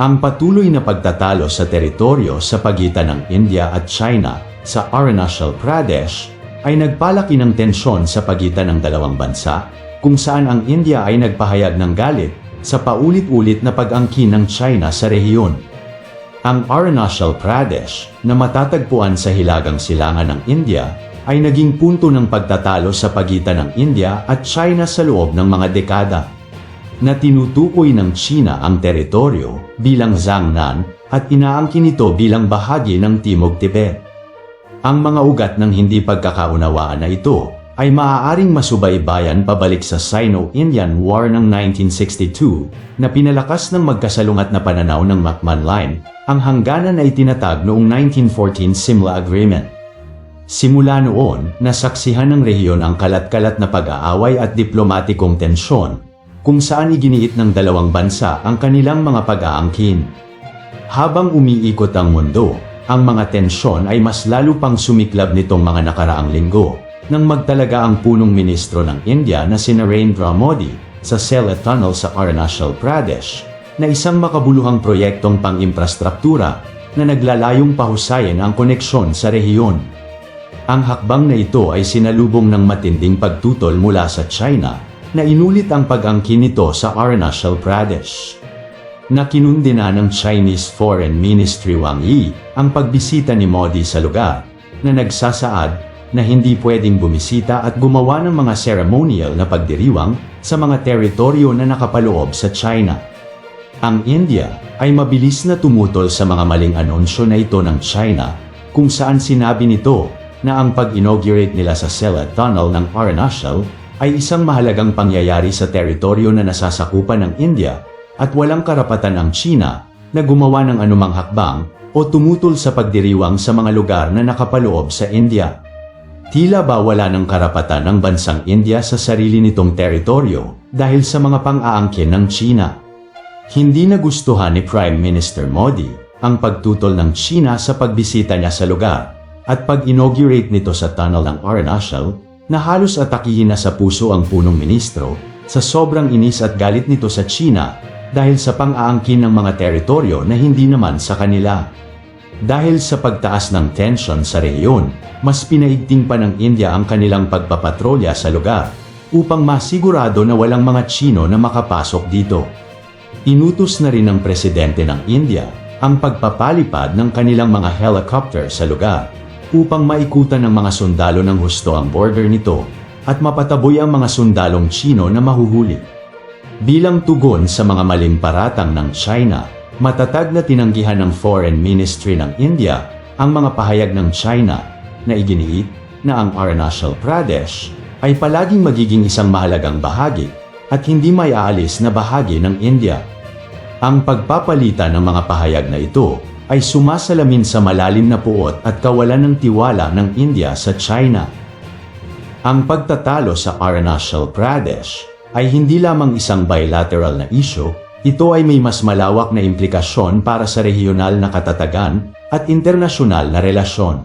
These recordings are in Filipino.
Ang patuloy na pagtatalo sa teritoryo sa pagitan ng India at China sa Arunachal Pradesh ay nagpalaki ng tensyon sa pagitan ng dalawang bansa kung saan ang India ay nagpahayag ng galit sa paulit-ulit na pag-angkin ng China sa rehiyon. Ang Arunachal Pradesh na matatagpuan sa hilagang silangan ng India ay naging punto ng pagtatalo sa pagitan ng India at China sa loob ng mga dekada na tinutukoy ng China ang teritoryo bilang Zhangnan at inaangkin ito bilang bahagi ng Timog Tibet. Ang mga ugat ng hindi pagkakaunawaan na ito ay maaaring masubaybayan pabalik sa Sino-Indian War ng 1962 na pinalakas ng magkasalungat na pananaw ng McMahon Line ang hangganan na itinatag noong 1914 Simla Agreement. Simula noon, nasaksihan ng rehiyon ang kalat-kalat na pag-aaway at diplomatikong tensyon kung saan iginiit ng dalawang bansa ang kanilang mga pag-aangkin. Habang umiikot ang mundo, ang mga tensyon ay mas lalo pang sumiklab nitong mga nakaraang linggo nang magtalaga ang punong ministro ng India na si Narendra Modi sa Sela Tunnel sa Arunachal Pradesh na isang makabuluhang proyektong pang-imprastruktura na naglalayong pahusayin ang koneksyon sa rehiyon. Ang hakbang na ito ay sinalubong ng matinding pagtutol mula sa China na inulit ang pag-angkin nito sa Arunachal Pradesh. Nakinundina ng Chinese Foreign Ministry Wang Yi ang pagbisita ni Modi sa lugar na nagsasaad na hindi pwedeng bumisita at gumawa ng mga ceremonial na pagdiriwang sa mga teritoryo na nakapaloob sa China. Ang India ay mabilis na tumutol sa mga maling anunsyo na ito ng China kung saan sinabi nito na ang pag-inaugurate nila sa Sela Tunnel ng Arunachal ay isang mahalagang pangyayari sa teritoryo na nasasakupan ng India at walang karapatan ang China na gumawa ng anumang hakbang o tumutol sa pagdiriwang sa mga lugar na nakapaloob sa India. Tila ba wala ng karapatan ng bansang India sa sarili nitong teritoryo dahil sa mga pang-aangkin ng China. Hindi nagustuhan ni Prime Minister Modi ang pagtutol ng China sa pagbisita niya sa lugar at pag-inaugurate nito sa tunnel ng Arunachal na halos atakihin na sa puso ang punong ministro sa sobrang inis at galit nito sa China dahil sa pang-aangkin ng mga teritoryo na hindi naman sa kanila. Dahil sa pagtaas ng tension sa rehiyon, mas pinaigting pa ng India ang kanilang pagpapatrolya sa lugar upang masigurado na walang mga Chino na makapasok dito. Inutos na rin ng presidente ng India ang pagpapalipad ng kanilang mga helicopter sa lugar upang maikutan ng mga sundalo ng husto ang border nito at mapataboy ang mga sundalong Chino na mahuhuli. Bilang tugon sa mga maling paratang ng China, matatag na tinanggihan ng Foreign Ministry ng India ang mga pahayag ng China na iginiit na ang Arunachal Pradesh ay palaging magiging isang mahalagang bahagi at hindi may aalis na bahagi ng India. Ang pagpapalitan ng mga pahayag na ito ay sumasalamin sa malalim na puot at kawalan ng tiwala ng India sa China. Ang pagtatalo sa Arunachal Pradesh ay hindi lamang isang bilateral na issue, ito ay may mas malawak na implikasyon para sa regional na katatagan at internasyonal na relasyon.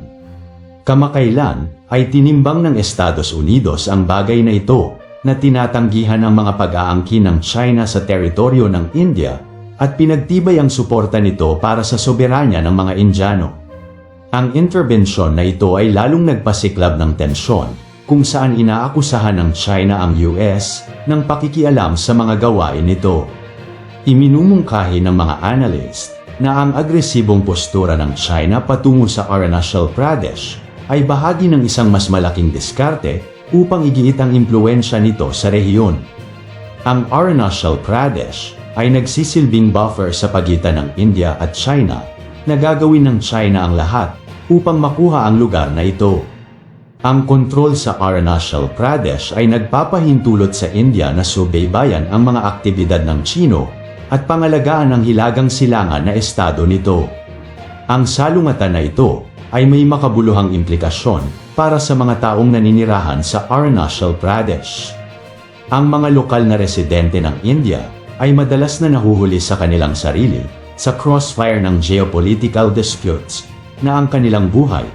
Kamakailan ay tinimbang ng Estados Unidos ang bagay na ito na tinatanggihan ang mga pag-aangkin ng China sa teritoryo ng India at pinagtibay ang suporta nito para sa soberanya ng mga Indiano. Ang interbensyon na ito ay lalong nagpasiklab ng tensyon kung saan inaakusahan ng China ang US ng pakikialam sa mga gawain nito. Iminumungkahi ng mga analyst na ang agresibong postura ng China patungo sa Arunachal Pradesh ay bahagi ng isang mas malaking diskarte upang igiit ang impluensya nito sa rehiyon. Ang Arunachal Pradesh ay nagsisilbing buffer sa pagitan ng India at China na gagawin ng China ang lahat upang makuha ang lugar na ito. Ang kontrol sa Arunachal Pradesh ay nagpapahintulot sa India na subaybayan ang mga aktibidad ng Chino at pangalagaan ang hilagang silangan na estado nito. Ang salungatan na ito ay may makabuluhang implikasyon para sa mga taong naninirahan sa Arunachal Pradesh. Ang mga lokal na residente ng India ay madalas na nahuhuli sa kanilang sarili sa crossfire ng geopolitical disputes na ang kanilang buhay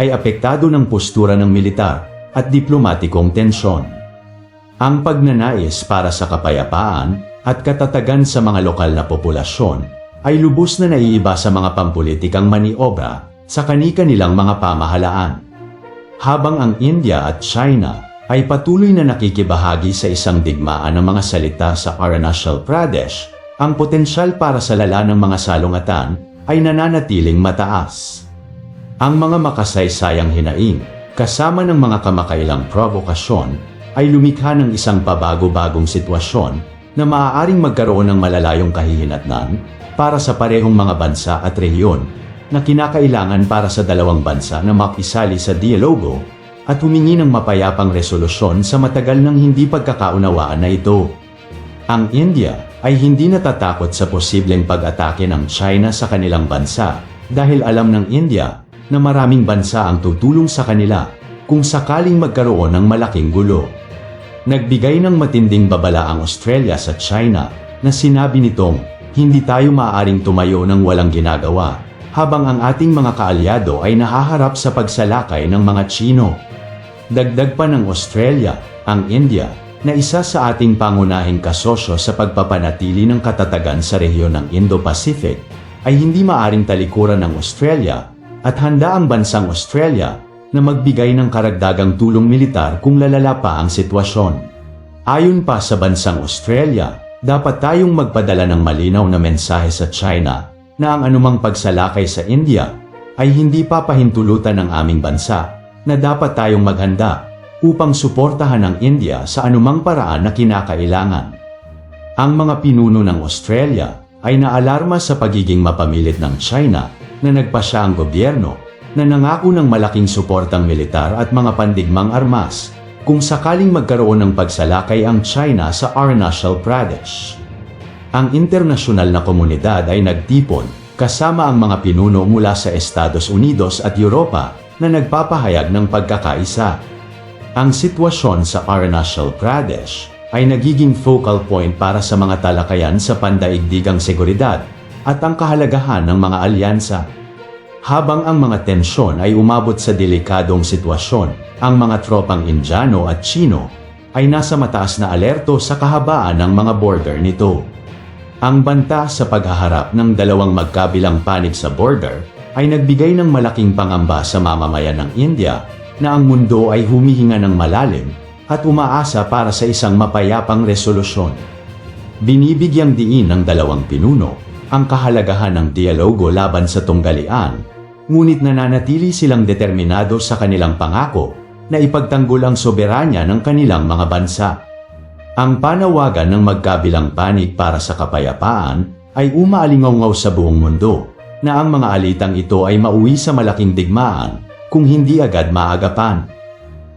ay apektado ng postura ng militar at diplomatikong tensyon. Ang pagnanais para sa kapayapaan at katatagan sa mga lokal na populasyon ay lubos na naiiba sa mga pampulitikang maniobra sa kani-kanilang mga pamahalaan. Habang ang India at China ay patuloy na nakikibahagi sa isang digmaan ng mga salita sa Arunachal Pradesh, ang potensyal para sa lala ng mga salungatan ay nananatiling mataas. Ang mga makasaysayang hinaing, kasama ng mga kamakailang provokasyon, ay lumikha ng isang pabago-bagong sitwasyon na maaaring magkaroon ng malalayong kahihinatnan para sa parehong mga bansa at rehiyon na kinakailangan para sa dalawang bansa na makisali sa dialogo at humingi ng mapayapang resolusyon sa matagal ng hindi pagkakaunawaan na ito. Ang India ay hindi natatakot sa posibleng pag-atake ng China sa kanilang bansa dahil alam ng India na maraming bansa ang tutulong sa kanila kung sakaling magkaroon ng malaking gulo. Nagbigay ng matinding babala ang Australia sa China na sinabi nitong hindi tayo maaaring tumayo ng walang ginagawa habang ang ating mga kaalyado ay nahaharap sa pagsalakay ng mga Chino. Dagdag pa ng Australia, ang India, na isa sa ating pangunahing kasosyo sa pagpapanatili ng katatagan sa rehiyon ng Indo-Pacific, ay hindi maaring talikuran ng Australia at handa ang bansang Australia na magbigay ng karagdagang tulong militar kung lalala pa ang sitwasyon. Ayon pa sa bansang Australia, dapat tayong magpadala ng malinaw na mensahe sa China na ang anumang pagsalakay sa India ay hindi papahintulutan ng aming bansa na dapat tayong maghanda upang suportahan ang India sa anumang paraan na kinakailangan. Ang mga pinuno ng Australia ay naalarma sa pagiging mapamilit ng China na nagpasya ang gobyerno na nangako ng malaking suportang militar at mga pandigmang armas kung sakaling magkaroon ng pagsalakay ang China sa Arunachal Pradesh. Ang internasyonal na komunidad ay nagtipon kasama ang mga pinuno mula sa Estados Unidos at Europa na nagpapahayag ng pagkakaisa. Ang sitwasyon sa Arunachal Pradesh ay nagiging focal point para sa mga talakayan sa pandaigdigang seguridad at ang kahalagahan ng mga alyansa. Habang ang mga tensyon ay umabot sa delikadong sitwasyon, ang mga tropang Indiano at Chino ay nasa mataas na alerto sa kahabaan ng mga border nito. Ang banta sa paghaharap ng dalawang magkabilang panig sa border ay nagbigay ng malaking pangamba sa mamamayan ng India na ang mundo ay humihinga ng malalim at umaasa para sa isang mapayapang resolusyon. Binibigyang diin ng dalawang pinuno ang kahalagahan ng dialogo laban sa tunggalian, ngunit nananatili silang determinado sa kanilang pangako na ipagtanggol ang soberanya ng kanilang mga bansa. Ang panawagan ng magkabilang panig para sa kapayapaan ay umaalingaw sa buong mundo na ang mga alitang ito ay mauwi sa malaking digmaan kung hindi agad maagapan.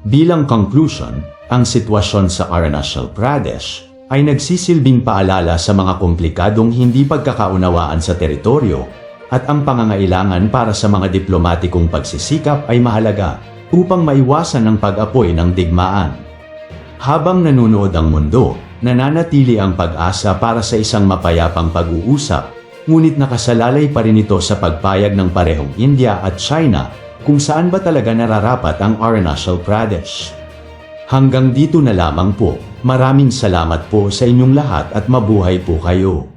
Bilang conclusion, ang sitwasyon sa Arunachal Pradesh ay nagsisilbing paalala sa mga komplikadong hindi pagkakaunawaan sa teritoryo at ang pangangailangan para sa mga diplomatikong pagsisikap ay mahalaga upang maiwasan ang pag-apoy ng digmaan. Habang nanunood ang mundo, nananatili ang pag-asa para sa isang mapayapang pag-uusap, ngunit nakasalalay pa rin ito sa pagpayag ng parehong India at China kung saan ba talaga nararapat ang Arunachal Pradesh. Hanggang dito na lamang po. Maraming salamat po sa inyong lahat at mabuhay po kayo.